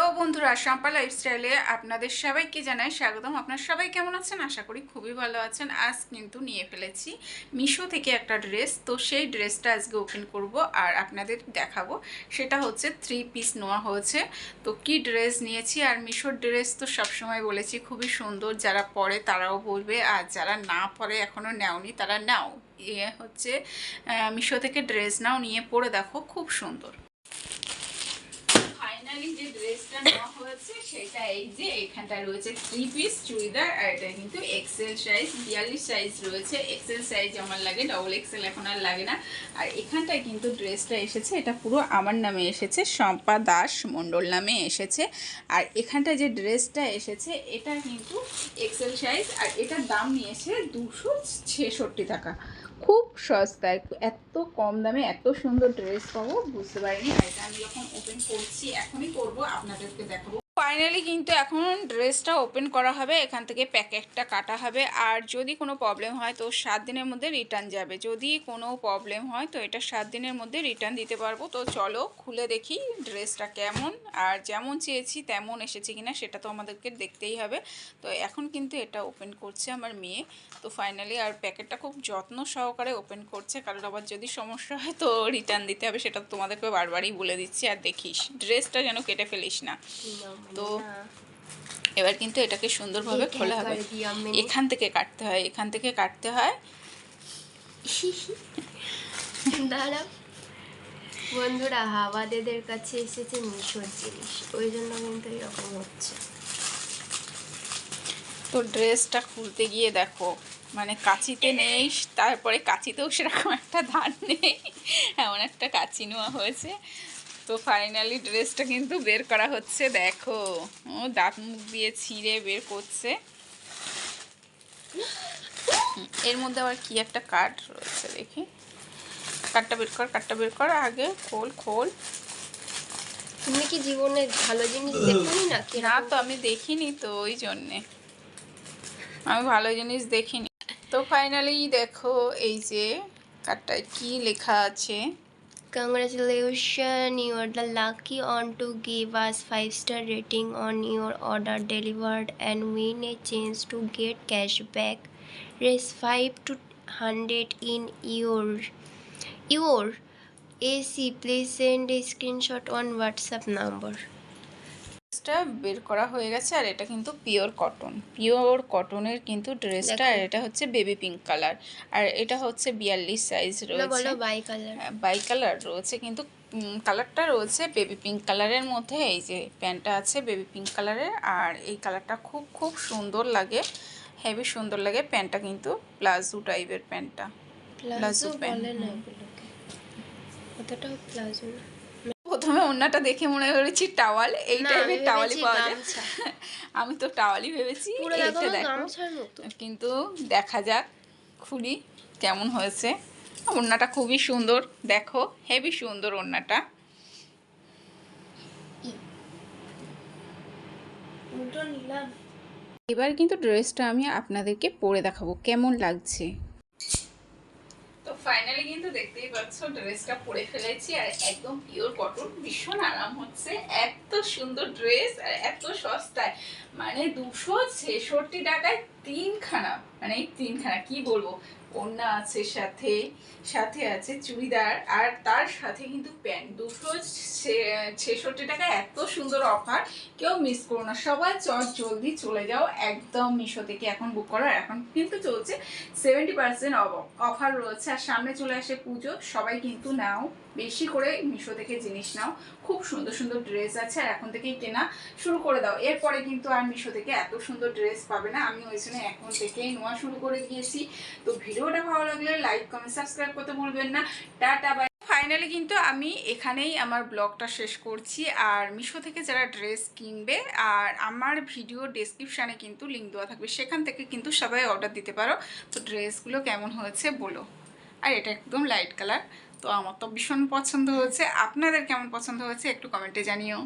Hello বন্ধুরা, সম্পা লাইফস্টাইলে আপনাদের সবাইকে জানাই স্বাগতম। আপনার সবাই কেমন আছেন? আশা করি খুবই ভালো আছেন। আজ কিন্তু নিয়ে ফেলেছি মিশো থেকে একটা ড্রেস তো সেই ড্রেসটা আজকে ওপেন করব আর আপনাদের দেখাবো। সেটা হচ্ছে থ্রি পিস নেওয়া হয়েছে। তো কি ড্রেস নিয়েছি? আর মিশোর ড্রেস তো সবসময় বলেছি খুবই সুন্দর। যারা পরে তারাও বলবে, আর যারা না পরে এখনও নেওনি তারা নাও। ইয়ে হচ্ছে মিশো থেকে ড্রেস নাও নিয়ে পরে দেখো, খুব সুন্দর। যে ড্রেসটা সেটা এই যে এখানটা রয়েছে থ্রি পিস চুড়িদার, আর এটা কিন্তু এক্সেল সাইজ সাইজ রয়েছে। এক্সেল সাইজ আমার লাগে ডবল এক্সেল এখন আর লাগে না। আর এখানটায় কিন্তু ড্রেসটা এসেছে, এটা পুরো আমার নামে এসেছে, শম্পা দাস মণ্ডল নামে এসেছে। আর এখানটায় যে ড্রেসটা এসেছে, এটা কিন্তু এক্সেল সাইজ আর এটার দাম নিয়েছে দুশো ছেষট্টি টাকা। খুব সস্তায়, এত কম দামে এত সুন্দর ড্রেস পাবো, বুঝতে পারিনি। আর আমি যখন ওপেন করছি, এখনই করব, আপনাদেরকে দেখাবো। ফাইনালি কিন্তু এখন ড্রেসটা ওপেন করা হবে এখান থেকে প্যাকেটটা কাটা হবে। আর যদি কোনো প্রবলেম হয় তো সাত দিনের মধ্যে রিটার্ন যাবে। যদি কোনো প্রবলেম হয় তো এটা সাত দিনের মধ্যে রিটার্ন দিতে পারব। তো চলো খুলে দেখি ড্রেসটা কেমন। আর যেমন চেয়েছি তেমন এসেছে কিনা সেটা তো আমাদেরকে দেখতেই হবে। তো এখন কিন্তু এটা ওপেন করছে আমার মেয়ে। তো ফাইনালি আর প্যাকেটটা খুব যত্ন সহকারে ওপেন করছে। কারণ আবার যদি সমস্যা হয় তো রিটার্ন দিতে হবে সেটা তোমাদেরকে বারবারই বলে দিচ্ছি। আর দেখিস ড্রেসটা যেন কেটে ফেলিস না। তো এবার কিন্তু এটাকে সুন্দরভাবে খোলা হবে। এখান থেকে কাটতে হয় এখান থেকে কাটতে হয়। দাঁড়াও। বন্ধুরা হাওয়াদেদের কাছে এসেছে মিশোর জিনিস। ওই জন্য কিন্তু এরকম হচ্ছে। তো ড্রেসটা খুলতে গিয়ে দেখো মানে কাঁচিতে নেই তারপরে কাচিতেও সেরকম একটা ধার নেই। এমন একটা কাঁচি নেওয়া হয়েছে। তো ফাইনালি ড্রেসটা কিন্তু বের করা হচ্ছে দেখো। ও দাঁত মুখ দিয়ে ছিঁড়ে বের করছে। এর মধ্যে আবার কি একটা কার্ড রয়েছে দেখি। কার্ডটা বের কর কার্ডটা বের কর আগে খোল খোল। তুমি কি জীবনে ভালো জিনিস দেখোনি না কি না তো আমি দেখিনি তো ওই জন্যে। আমি ভালো জিনিস দেখিনি। তো ফাইনালি দেখো এই যে কার্ডটায় কি লেখা আছে? Congratulations, you are the lucky one to give us 5 star rating on your order delivered and win a chance to get cashback. Raise 5 to 100 in your your AC. Please send a screenshot on WhatsApp number. ড্রেসটা বের করা হয়ে গেছে আর এটা কিন্তু pure cotton. Pure কটনের কিন্তু ড্রেসটা আর এটা হচ্ছে বেবি পিঙ্ক কালার। আর এটা হচ্ছে বিয়াল্লিশ সাইজ রয়েছে। বাই কালার বাই কালার রয়েছে কিন্তু কালারটা রয়েছে বেবি পিঙ্ক কালারের মধ্যে। এই যে প্যান্টটা আছে বেবি পিঙ্ক কালারের আর এই কালারটা খুব খুব সুন্দর লাগে। হেভি সুন্দর লাগে প্যান্টটা কিন্তু প্লাজো টাইপের প্যান্টটা। প্লাজো প্যান্ট, না। প্লাজো প্রথমে ওন্নাটা দেখে মনে করেছি টাওয়াল এই টাইপের টাওয়ালই পাওয়া যায়। আমি তো টাওয়ালই ভেবেছি এইটা দেখো কিন্তু দেখা যাক খুলি কেমন হয়েছে। ওড়নাটা খুবই সুন্দর দেখো হেভি সুন্দর ওড়নাটা। এবার কিন্তু ড্রেসটা আমি আপনাদেরকে পরে দেখাবো কেমন লাগছে। ফাইনালি কিন্তু দেখতেই পাচ্ছ, ড্রেসটা পরে ফেলেছি আর একদম পিওর কটন ভীষণ আরাম হচ্ছে। এত সুন্দর ড্রেস আর এত সস্তায়। মানে দুশো ছেষট্টি টাকায় তিনখানা মানে তিনখানা, কি বলব? ওড়না আছে সাথে সাথে আছে চুড়িদার আর তার সাথে কিন্তু প্যান্ট। ছে- ছেষট্টি টাকা এত সুন্দর অফার কেউ মিস করো না। সবাই চট জলদি চলে যাও, একদম মিশো থেকে এখন বুক করো। এখন কিন্তু চলছে সেভেন্টি পার্সেন্ট অফার রয়েছে। আর সামনে চলে আসে পুজো, সবাই কিন্তু নাও, বেশি করে মিশো থেকে জিনিস নাও। খুব সুন্দর সুন্দর ড্রেস আছে, আর এখন থেকেই কেনা শুরু করে দাও। এরপরে কিন্তু আর মিশো থেকে এত সুন্দর ড্রেস পাবে না। আমি ওই জন্য এখন থেকেই নেওয়া শুরু করে দিয়েছি। তো ভিডিওটা ভালো লাগলে লাইক কমেন্ট সাবস্ক্রাইব করতে ভুলবেন না। টাটা বাই ফাইনালি কিন্তু আমি এখানেই আমার ব্লগটা শেষ করছি। আর মিশো থেকে যারা ড্রেস কিনবে, আর আমার ভিডিও ডেসক্রিপশানে কিন্তু লিঙ্ক দেওয়া থাকবে, সেখান থেকে কিন্তু সবাই অর্ডার দিতে পারো। তো ড্রেসগুলো কেমন হয়েছে বলো। আর এটা একদম লাইট কালার তো আমার তো ভীষণ পছন্দ হয়েছে। আপনাদের কেমন পছন্দ হয়েছে একটু কমেন্টে জানিও।